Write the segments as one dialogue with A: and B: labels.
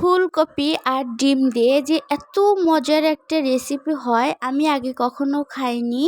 A: ফুলকপি আর ডিম দিয়ে যে এত মজার একটা রেসিপি হয়, আমি আগে কখনো খাইনি।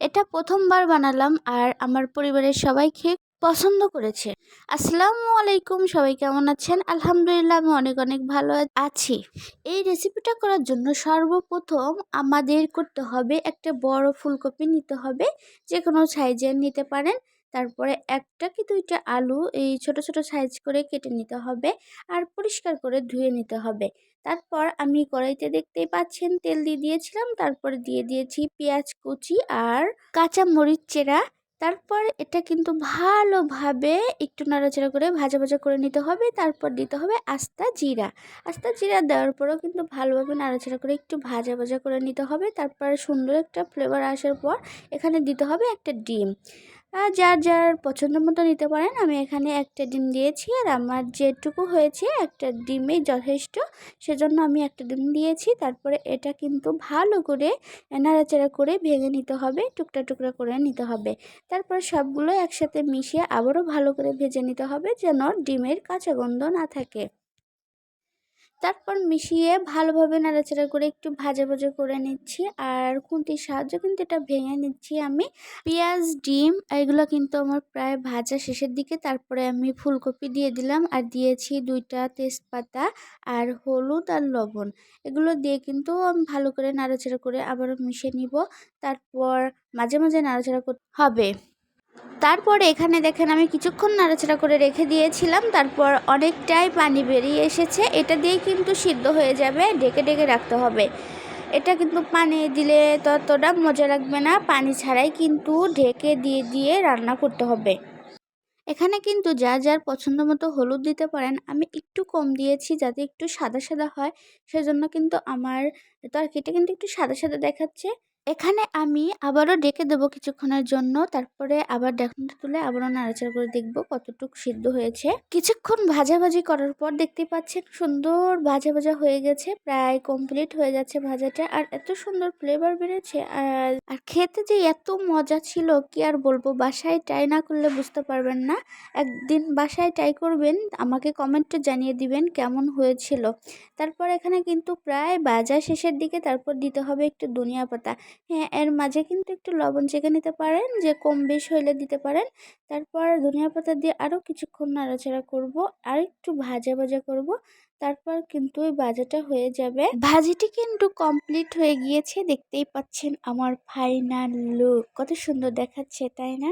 A: এটা প্রথমবার বানালাম আর আমার পরিবারের সবাই খেয়ে পছন্দ করেছে। আসসালামু আলাইকুম, সবাই কেমন আছেন? আলহামদুলিল্লাহ, আমি অনেক অনেক ভালো আছি। এই রেসিপিটা করার জন্য সর্বপ্রথম আমাদের করতে হবে একটা বড় ফুলকপি নিতে হবে। যে কোনো সাইজের নিতে পারেন। তারপরে একটা কি দুইটা আলু এই ছোট ছোট সাইজ করে কেটে নিতে হবে আর পরিষ্কার করে ধুয়ে নিতে হবে। তারপর আমি কড়াইতে দেখতেই পাচ্ছেন তেল দিয়ে দিয়েছিলাম, তারপরে দিয়ে দিয়েছি পেঁয়াজ কুচি আর কাঁচা মরিচ চেরা। তারপর এটা কিন্তু ভালোভাবে একটু নাড়াচাড়া করে ভাজা ভাজা করে নিতে হবে, তারপর দিতে হবে আস্তা জিরা। আস্তা জিরা দেওয়ার পরেও কিন্তু ভালোভাবে নাড়াচাড়া করে একটু ভাজা ভাজা করে নিতে হবে, তারপর সুন্দর একটা ফ্লেভার আসার পর এখানে দিতে হবে একটা ডিম। যার যার পছন্দ মতো নিতে পারেন, আমি এখানে একটা ডিম দিয়েছি, আর আমার যেটুকু হয়েছে একটা ডিমেই যথেষ্ট, সেজন্য আমি একটা ডিম দিয়েছি। তারপরে এটা কিন্তু ভালো করে নাড়াচাড়া করে ভেঙে নিতে হবে, টুকরা টুকরা করে নিতে হবে। তারপর সবগুলো একসাথে মিশিয়ে আবারও ভালো করে ভেজে নিতে হবে, যেন ডিমের কাঁচা গন্ধ না থাকে। তারপর মিশিয়ে ভালোভাবে নাড়াচাড়া করে একটু ভাজা ভাজা করে নিচ্ছি। আর খুন্তির সাহায্যে কিন্তু এটা ভেঙে নিচ্ছি আমি। পেঁয়াজ, ডিম, এগুলো কিন্তু আমার প্রায় ভাজা শেষের দিকে। তারপরে আমি ফুলকপি দিয়ে দিলাম আর দিয়েছি দুইটা তেজপাতা আর হলুদ আর লবণ। এগুলো দিয়ে কিন্তু আমি ভালো করে নাড়াচাড়া করে আবারও মিশিয়ে নিব। তারপর মাঝে মাঝে নাড়াচাড়া করতে হবে। তারপরে এখানে দেখেন আমি কিছুক্ষণ নাড়াচাড়া করে রেখে দিয়েছিলাম, তারপর অনেকটাই পানি বেরিয়ে এসেছে। এটা দিয়ে কিন্তু সিদ্ধ হয়ে যাবে ডেকে ডেকে রাখতে হবে। এটা কিন্তু পানি দিলে ততটা মজা লাগবে না, পানি ছাড়াই কিন্তু ঢেকে দিয়ে দিয়ে রান্না করতে হবে। এখানে কিন্তু যা যার পছন্দ মতো হলুদ দিতে পারেন, আমি একটু কম দিয়েছি যাতে একটু সাদা সাদা হয়, সেজন্য কিন্তু আমার তরকারিটা কিন্তু একটু সাদা সাদা দেখাচ্ছে। এখানে আমি আবারও ডেকে দেবো কিছুক্ষণের জন্য। তারপরে আবার ঢাকনাটা তুলে আবারও নাড়াচাড়া করে দেখব কতটুকু সিদ্ধ হয়েছে। কিছুক্ষণ ভাজাভাজি করার পর দেখতে পাচ্ছেন সুন্দর ভাজা ভাজা হয়ে গেছে। প্রায় কমপ্লিট হয়ে যাচ্ছে ভাজাটা। আর এত সুন্দর ফ্লেভার বেড়েছে আর আর খেতে যে এত মজা ছিল, কি আর বলব? বাসায় ট্রাই না করলে বুঝতে পারবেন না। একদিন বাসায় ট্রাই করবেন, আমাকে কমেন্টে জানিয়ে দিবেন কেমন হয়েছিল। তারপর এখানে কিন্তু প্রায় বাজার শেষের দিকে, তারপর দিতে হবে একটু ধনিয়া পাতা। হ্যাঁ এর মাঝে কিন্তু একটু লবণ চেখে নিতে পারেন, যে কম বেশ হইলে দিতে পারেন। তারপর ধনিয়া পাতা দিয়ে আরও কিছুক্ষণ নাড়াচাড়া করব, আর একটু ভাজা ভাজা করব। তারপর কিন্তু ওই ভাজাটা হয়ে যাবে। ভাজিটি কিন্তু কমপ্লিট হয়ে গিয়েছে, দেখতেই পাচ্ছেন আমার ফাইনাল লুক। কত সুন্দর দেখাচ্ছে, তাই না?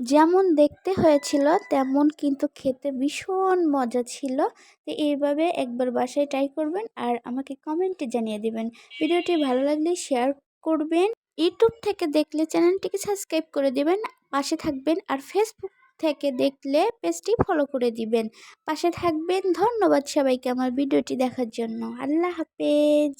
A: যেমন দেখতে হয়েছিল, তেমন কিন্তু খেতে ভীষণ মজা ছিল। তো এইভাবে একবার বাসায় ট্রাই করবেন আর আমাকে কমেন্টে জানিয়ে দিবেন। ভিডিওটি ভালো লাগলে শেয়ার করবেন। ইউটিউব থেকে দেখলে চ্যানেলটিকে সাবস্ক্রাইব করে দিবেন। পাশে থাকবেন আর ফেসবুক থেকে দেখলে পেজটি ফলো করে দিবেন। পাশে থাকবেন। ধন্যবাদ সবাইকে আমার ভিডিওটি দেখার জন্য। আল্লাহ হাফেজ।